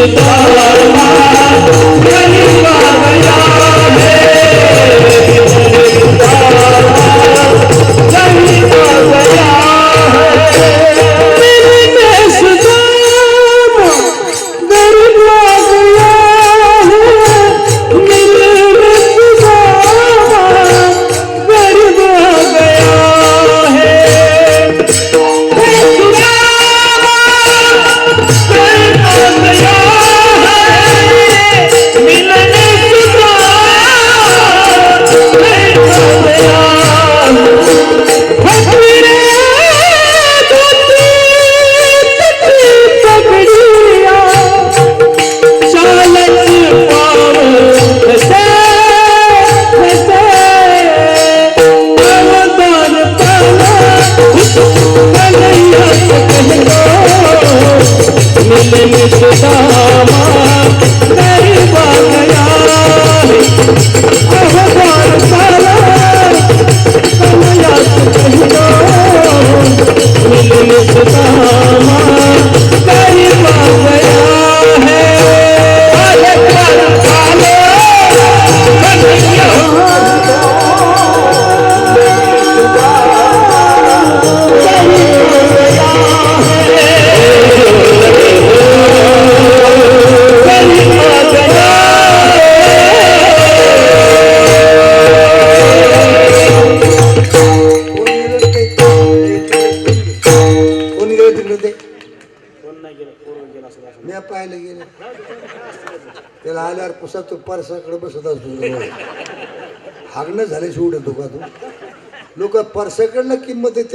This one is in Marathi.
আল্লাহ मुझको मिल मिल दामा गरीबा गया गेलं तिकडे ते मी पाहायला गेले. त्याला आल्यावर पुसा तो परसाकडे बसत असतो. हागणं झाले उडतो का तू लोक परसाकडला किंमत देते.